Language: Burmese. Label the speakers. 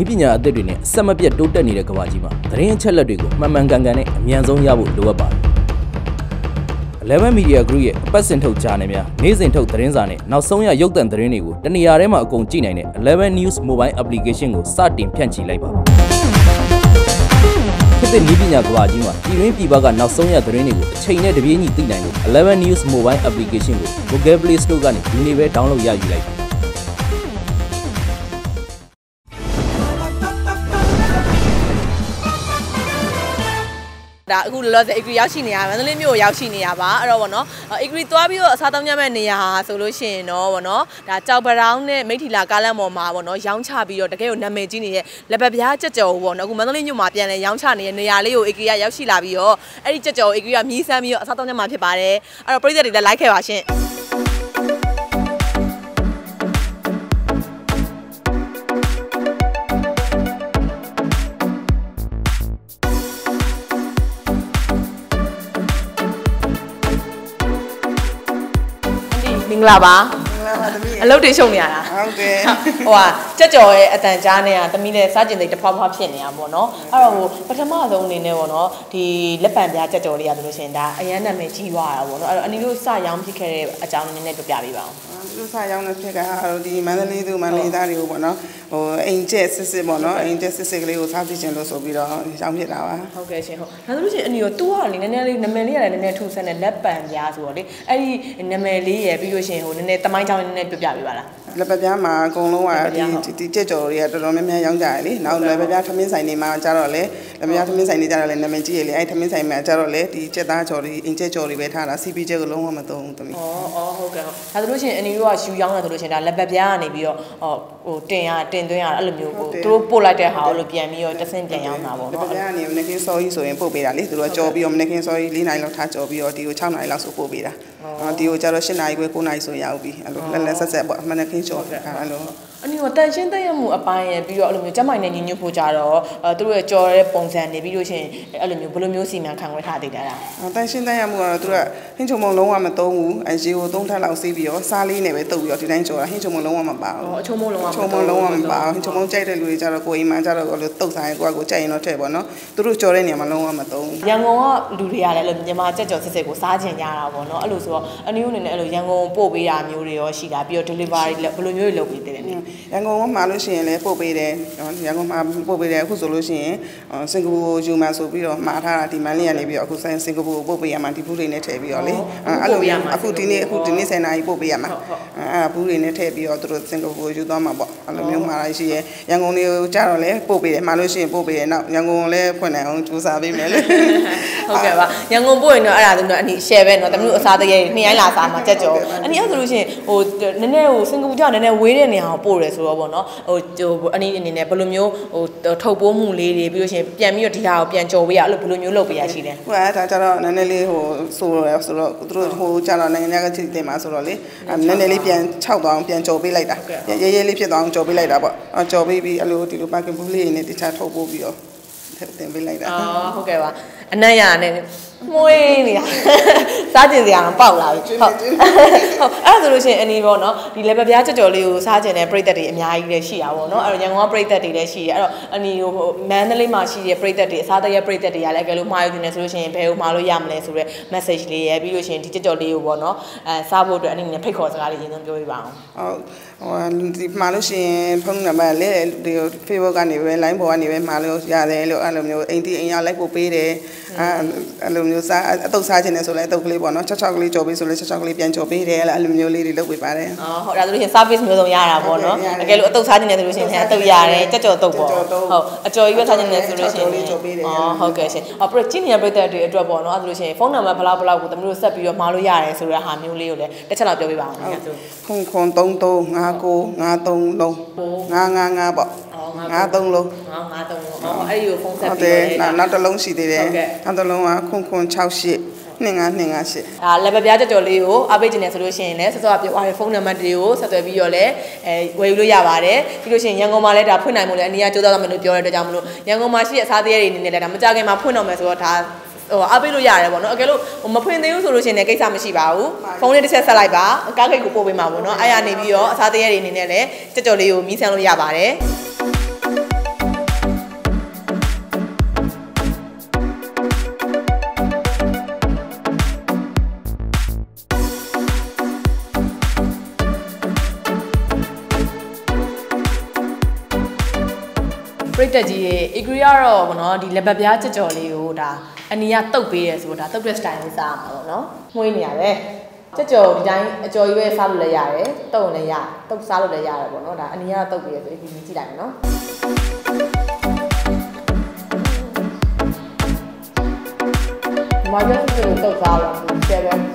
Speaker 1: ဤပညာအသစ်တွေနဲ့အဆက်မပြတ်တိုးတက်နေတဲ့ကမ္ဘာကြီးမှာသတင်းအချက်အလက်တွေကိုမှန်မှန်ကန်ကန်နဲ့အမြန်ဆုံးရဖို့လိုအပ်ပါတယ်11 Media Group ရဲ့အပတ်စဉ်ထုတ်ဂျာနယ်များနေ့စဉ်ထုတ်သတင်းစာနဲ့နောက်ဆုံးရရုပ်သံသတင်းတွေကိုတနေရာထဲမှာအကုန်ကြည့်နိုင်တဲ့11 News Mobile Application ကိုစတင်ဖြန့်ချီလိုက်ပါခေတ်သစ်နည်းပညာကမ္ဘာကြီးမှာပြည်တွင်းပြည်ပကနောက်ဆုံးရသတင်းတွေကိုအချိန်နဲ့တပြေးညီသိနိုင်လို့11 News Mobile Application ကို Google Play Store ကနေဒီနေ့ပဲ download ရယူလိုက်ပါ
Speaker 2: ဒါအခုလောလောဆယ် agree ရောက်ရှိနေရမန္တလေးမြို့ကိုရောက်ရှိနေရပါအဲ့တော့ဗောနော် agree သွားပြီးတော့အစားတောင်းကြမဲ့နေရာဆိုလို့ရှိရင်တော့ဗောနော်ဒါကြောက်ပရောင်းနဲ့မိထီလာကားလမ်းပေါ်မှာဗောနော်ရောင်းချပြီးတော့တကယ်ကိုနာမည်ကြီးနေတဲ့လက်ပတ်ပြားကြက်ကြော်ဗောနော်အခုမန္တလေးမြို့မှာပြန်လဲရောင်းချနေတဲ့နေရာလေးကို agree ရောက်ရှိလာပြီးတော့အဲ့ဒီကြက်ကြော် agree ကမြည်ဆန်းပြီးတော့အစားတောင်းကြမှာဖြစ်ပါတယ်အဲ့တော့ပရိသတ်တွေလည်း like ခဲ့ပါရှင် မင်္ဂလာပါ
Speaker 3: လာပါသမီး
Speaker 2: အလုပ်တွေရှုံနေရတာ
Speaker 3: ဟုတ်တယ်
Speaker 2: ဟိုဟာကြက်ကြော်ရဲ့အတန်ကြားနေတာတမီးနဲ့စားကျင်သိတဖွားဖွားဖြစ်နေတာပေါ့နော်အဲ့တော့ဟိုပထမဆုံးအနေနဲ့ပေါ့နော်ဒီလက်ပံပြားကြက်ကြော်လေးရဆိုလို့ရှိရင်ဒါအရန်နာမည်ကြီးသွားတာပေါ့နော်အဲ့တော့အနီတို့စရောင်းဖြစ်ခဲ့တဲ့အကြောင်းနည်းနည်းပြပြပေးပါဦး
Speaker 3: လူစားရောက်နေဖြစ်ကဒီမန္တလေးသူမန္တလေးသားတွေကိုပေါ့နော်ဟိုအိမ်ကျက်စစ်စစ်ပေါ့နော်အိမ်ကျက်စစ်စစ်ကလေးကိုစားပြချင်လို့ဆိုပြီးတော့ရောင်းဖြစ်တာပါ
Speaker 2: ဟုတ်ကဲ့ရှင်ဟုတ်ဒါဆိုလို့ရှိရင်အနီရောတူကလေနည်းနည်းလေးနာမည်လေးရတယ်နည်းနည်းထူဆန်းတဲ့လက်ပံပြားဆိုတော့လေအဲ့ဒီနာမည်လေးရပြီးလို့ရှိရင်ဟိုနည်းနည်းတမိုင်းချောင်းနည်းနည်းပြပြပေးပါလား
Speaker 3: လက်ပပြားမှာအကုန်လုံးကဒီဒီကြက်ကြော်တွေကတော်တော်များများရောင်းကြရလေနောက်လက်ပပြားထမင်းဆိုင်တွေမှာကျတော့လေလက်ပပြားထမင်းဆိုင်တွေကျတော့လေနာမည်ကြီးရလေအဲ့ထမင်းဆိုင်မှာကျတော့လေဒီကြက်သားကြော်တွေအိမ်ကျက်ကြော်တွေပဲထားတာ CP ကျက်ကိုလုံးဝမသုံးဘူးသမီး
Speaker 2: ဩဩဟုတ်ကဲ့ဟုတ်ဒါဆိုလို့ရှိရင်အနီတို့ကယူရောင်းတာဆိုလို့ရှိရင်ဒါလက်ပတ်ပြားကနေပြီးတော့ဟိုဟိုတင်ရတင်သွင်းရအဲ့လိုမျိုးဟိုသူတို့ပို့လိုက်တဲ့ဟာကိုလို့ပြန်ပြီးတော့တဆင့်ပြန်ရောင်းတာပေါ့
Speaker 3: လက်ပ
Speaker 2: နော်
Speaker 3: ပြားကနေမနခင်စောကြီးဆိုရင်ပို့ပေးတာလေသူတို့ကကြော်ပြီးတော့မနခင်စောကြီး၄နိုင်လောက်ထားကြော်ပြီးတော့ဒီကို6နိုင်လောက်ဆိုပို့ပေးတာအော်ဒီကိုကျတော့8နိုင်ခွဲ9နိုင်ဆိုရောက်ပြီအဲ့လိုလက်လက်ဆက်ဆက်ပေါ့မနခင်ကြော်အဲ့လို
Speaker 2: အနီကတန်ရှင်းတဲ့ရမှုအပိုင်းရပြီးတော့အဲ့လိုမျိုးကျမိုင်နဲ့ညီညွတ်ဖို့ကြတော့အဲသူတို့ရဲ့ကြော်တဲ့ပုံစံနေပြီးလို့ရှိရင်အဲ့လိုမျိုးဘယ်လိုမျိုးစီမံခန့်ခွဲထားသေးတာလား။
Speaker 3: တန်ရှင်းတန်ရမှုကတော့သူကဟင်းချုံမုံလုံးဝမသုံးဘူး။အရေကိုသုံးထပ်လောက်စီးပြီးတော့စားလေးနဲ့ပဲတုပ်ပြီးတော့ဒီတိုင်းကြော်တာဟင်းချုံမုံလုံးဝမပါဘူး
Speaker 2: ဟောအချုံမုံလုံးဝ။
Speaker 3: ချုံမုံလုံးဝမပါဘူး။ဟင်းချုံမုံကြိုက်တဲ့လူတွေကြတော့ကိုယ်အိမ်မှာကြတော့ကိုလိုတုပ်ဆိုင်ကိုကကိုကြိုက်ရင်တော့ထည့်ပေါ့နော်။သူတို့ကြော်တဲ့နေရာမှာလုံးဝမသုံးဘူး
Speaker 2: ရန်ကုန်ကလူတွေကလည်းအဲ့လိုမြန်မာကြက်ကြော်စစ်စစ်ကိုစားကျင်ကြတာပေါ့နော်အဲ့လိုဆိုတော့အနီတို့အနေနဲ့အဲ့လိုရန်ကုန်ပို့ပေးတာမျိုးတွေရောရှိတာပြီးတော့ delivery ဘယ်လိုမျိုးတွေလုပ်ပေးသေးတယ်လဲ။
Speaker 3: ရန်ကုန်ကမှလို့ရှိရင်လည်းပို့ပေးတယ်။နော်ရန်ကုန်မှာပို့ပေးတယ်အခုဆိုလို့ရှိရင်စင်ကာပူယူမှာဆိုပြီးတော့မှာထားတာဒီမန်လေးကနေပြီးတော့အခုစင်ကာပူကိုပို့ပေးရမှာဒီဘူးတွေနဲ့ထည့်ပြီးတော့လေအဲ့လိုအခုဒီနေ့အခုဒီနေ့စင်နာကြီးပို့ပေးရမှာအဲ့ဘူးတွေနဲ့ထည့်ပြီးတော့သူတို့စင်ကာပူကိုယူသွားမှာပေါ့အဲ့လိုမျိုးမှာလာရှိရဲရန်ကုန်တွေကိုကြတော့လေပို့ပေးတယ်မှာလို့ရှိရင်ပို့ပေးတယ်နောက်ရန်ကုန်ကိုလည်းဖွင့်နိုင်အောင်ကြိုးစားပေးမယ်လေ
Speaker 2: ဟုတ်ကဲ့ပါရန်ကုန်ပို့ရင်တော့အဲ့ဒါဆိုတော့အနီ share ပဲเนาะတမျိုးအစားတရေနှစ်ရိုင်းလာစားမှာကြက်ကြော်အနီအဲ့ဆိုလို့ရှိရင်ဟိုနည်းနည်းဟိုစင်ကာပူကြောင့်နည်းနည်းဝေးတဲ့နေရာကိုပို့ ရဲဆိုတော့ဗောနော်ဟိုဟိုအနီအနေနဲ့ဘယ်လိုမျိုးဟိုထုတ်ပိုးမှုလေးတွေပြီးလို့ရှိရင်ပြန်ပြီးတော့ဒီဟာကိုပြန်ကြော်ပေးရအဲ့လိုဘယ်လိုမျိုးလုပ်ပေးရရှိလဲ
Speaker 3: ဟိုအဲ့ဒါကြတော့နည်းနည်းလေးဟိုဆိုရဆိုတော့သူတို့ဟိုကြတော့နိုင်ငံခြားကချစ်တင်မှာဆိုတော့လေနည်းနည်းလေးပြန်6တောင်းပြန်ကြော်ပေးလိုက်တာရဲရဲလေးဖြစ်သွားအောင်ကြော်ပေးလိုက်တာပေါ့အော်ကြော်ပေးပြီးအဲ့လိုဒီလိုပါကင်ဘူးလေးနဲ့တခြားထုတ်ပို့ပြီးတော့တင်ပေးလိုက်တာ
Speaker 2: အော်ဟုတ်ကဲ့ပါအနက်ရနဲ့ မွေးနေတာစားကျင်စရာတော့ပေါက်လာပြီဟုတ်ဟုတ်အဲ့ဒါဆိုလို့ရှိရင်အနီပေါ့နော်ဒီ level ပြားကြော်ကြော်လေးကိုစားကျင်တဲ့ပြည်သက်တွေအများကြီးလည်းရှိတာပေါ့နော်အဲ့တော့ရန်ကုန်ကပြည်သက်တွေလည်းရှိတယ်အဲ့တော့အနီဟိုမန္တလေးမှာရှိတဲ့ပြည်သက်တွေအစားတရက်ပြည်သက်တွေကလည်းအကယ်လို့မှားယူနေဆိုလို့ရှိရင်ဘယ်ကိုမှားလို့ရမလဲဆိုတော့ message လေးရယ်ပြီးလို့ရှိရင်ဒီကြော်ကြော်လေးကိုပေါ့နော်အဲစားဖို့အတွက်အနီနဲ့ဖိတ်ခေါ်စကားလေးရင်းဆုံးပြောပြပါအောင်
Speaker 3: ဟုတ်ဟိုဒီမှာလို့ရှိရင်ဖုန်းနံပါတ်လေးဒီ Facebook ကနေပဲ line ပေါ်ကနေပဲမှာလို့ရတယ်လို့အဲ့လိုမျိုးအိမ်တီအိမ်ရောက်လိုက်ပို့ပေးတယ် အဲ့အဲ့လိုမျိုးစားအတုပ်စားခြင်းနဲ့ဆိုလဲအတုပ်ကလေးပေါ့နော်6 6ကလေးကြော်ပေးဆိုလဲ6 6ကလေးပြန်ကြော်ပေးတယ်အဲ့လိုမျိုးလေးတွေလုပ်ပေးပါတယ်
Speaker 2: အော်ဟုတ်ဒါဆိုလို့ရှိရင် service မျိုးစုံရတာပေါ့နော်
Speaker 3: ဟုတ်တယ်ရတယ်
Speaker 2: အကယ်လို့အတုပ်စားခြင်းနဲ့ဆိုလို့ရှိရင်အတုပ်ရတယ်ကြက်ကြော်တုပ်ပေါ့
Speaker 3: ကြက်ကြော်တုပ်
Speaker 2: ဟုတ်အကျော်ကြီးပဲစားခြင်းနဲ့ဆိုလို့ရှိရင်
Speaker 3: ကြော်လေးကြော်ပေးတယ်
Speaker 2: အော်ဟုတ်ကဲ့ရှင်အော်ပြချင်းနေရပြည်သက်တွေအတွက်ပေါ့နော်အဲ့ဒါဆိုလို့ရှိရင်ဖုန်းနံပါတ်ဘလောက်ဘလောက်ကိုသမီးတို့ဆက်ပြီးတော့မှားလို့ရတယ်ဆိုတဲ့ဟာမျိုးလေးကိုလည်းတစ်ချက်လောက်ပြောပြပါအောင်ခင်ဗျာဆို
Speaker 3: ခွန်ခွန်33 59 53လုံး955ပေါ့
Speaker 2: အော် ငါ
Speaker 3: 53လုံး
Speaker 2: ငါငါတော့အော်အဲ့ဒီကိုဖုန်းဆက်
Speaker 3: ဟုတ်
Speaker 2: ပြီး
Speaker 3: တယ်
Speaker 2: တော့
Speaker 3: နောက်နောက်တစ်လုံးရှိသေးတယ်
Speaker 2: ဟုတ်ကဲ့
Speaker 3: နောက်တစ်လုံးကခွန်ခွန်68 2928
Speaker 2: ဒါလက်ပပြားကြော်ကြော်လေးကိုအားပေးခြင်းနဲ့ဆိုလို့ရှိရင်လည်းဆက်စောကပြောသွားတဲ့ဖုန်းနံပါတ်တွေကိုဆက်သွယ်ပြီးတော့လည်းအဲဝယ်ယူလို့ရပါတယ်ပြီးလို့ရှိရင်ရန်ကုန်မှာလည်းဒါဖွင့်နိုင်မှုလည်းအနည်းငယ်ကြိုးစားသွားမယ်လို့ပြောတဲ့အတွက်ကြောင့်မလို့ရန်ကုန်မှာရှိတဲ့အစားအသောက်တွေအနေနဲ့လည်းဒါမကြခင်မှာဖွင့်တော့မယ်ဆိုတော့ဒါဟိုအားပေးလို့ရတယ်ပေါ့နော်အကယ်လို့ဟိုမဖွင့်သေးဘူးဆိုလို့ရှိရင်လည်းကိစ္စမရှိပါဘူးဖုန်းလေးတစ်ချက်ဆက်လိုက်ပါကားဂိတ်ကိုပို့ပေးမှာပေါ့နော်အဲ့ရနေပြီးတော့အစားအသောက်တွေအနေနဲ့လည်းကြော်ကြော်လေးကိုမြည်ဆန်းလို့ရပါတယ် ပြိတက်ကြီးရဲ့ agree ကတော့ဗောနော်ဒီလက်ပတ်ပြားကြကြော်လေးကိုဒါအနီကတုတ်ပေးရဲဆိုတော့ဒါတုတ်တဲ့ style လေးစားရမှာဗောနော်မှုေးနေရတယ်ကြကြော်ဒီတိုင်းအကျော်ကြီးပဲစားလို့လည်းရတယ်တုတ်လည်းရတုတ်စားလို့လည်းရတယ်ဗောနော်ဒါအနီကတုတ်ပေးရဲဆိုဒီကြည့်လိုက်မယ်နော်ဒီမှာကျတော့တုတ်စားလို့ဆယ်ပဲ